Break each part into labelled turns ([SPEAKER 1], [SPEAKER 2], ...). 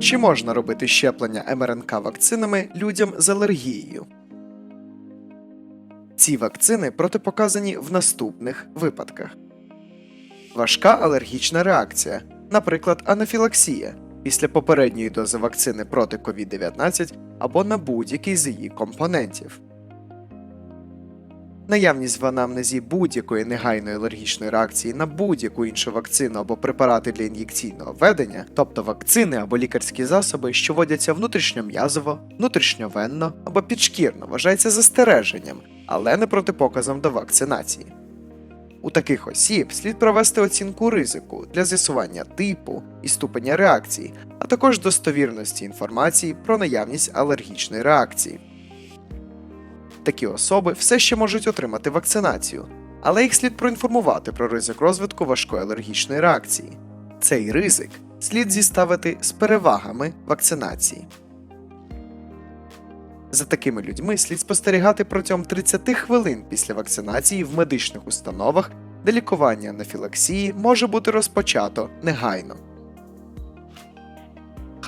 [SPEAKER 1] Чи можна робити щеплення МРНК вакцинами людям з алергією? Ці вакцини протипоказані в наступних випадках: важка алергічна реакція, наприклад, анафілаксія після попередньої дози вакцини проти COVID-19 або на будь-який з її компонентів. Наявність в анамнезі будь-якої негайної алергічної реакції на будь-яку іншу вакцину або препарати для ін'єкційного введення, тобто вакцини або лікарські засоби, що вводяться внутрішньом'язово, внутрішньовенно або підшкірно, вважається застереженням, але не протипоказом до вакцинації. У таких осіб слід провести оцінку ризику для з'ясування типу і ступеня реакції, а також достовірності інформації про наявність алергічної реакції. Такі особи все ще можуть отримати вакцинацію, але їх слід проінформувати про ризик розвитку важкої алергічної реакції. Цей ризик слід зіставити з перевагами вакцинації. За такими людьми слід спостерігати протягом 30 хвилин після вакцинації в медичних установах, де лікування анафілаксії може бути розпочато негайно.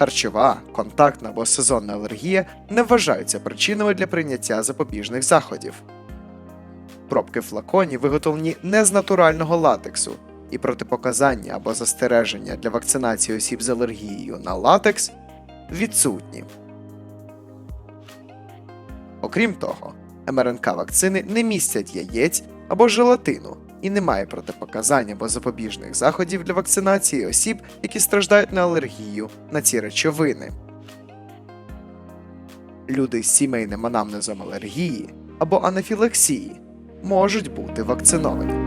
[SPEAKER 1] Харчова, контактна або сезонна алергія не вважаються причинами для прийняття запобіжних заходів. Пробки флаконів виготовлені не з натурального латексу, і протипоказання або застереження для вакцинації осіб з алергією на латекс відсутні. Окрім того, МРНК вакцини не містять яєць або желатину і немає протипоказань або запобіжних заходів для вакцинації осіб, які страждають на алергію на ці речовини. Люди з сімейним анамнезом алергії або анафілаксії можуть бути вакциновані.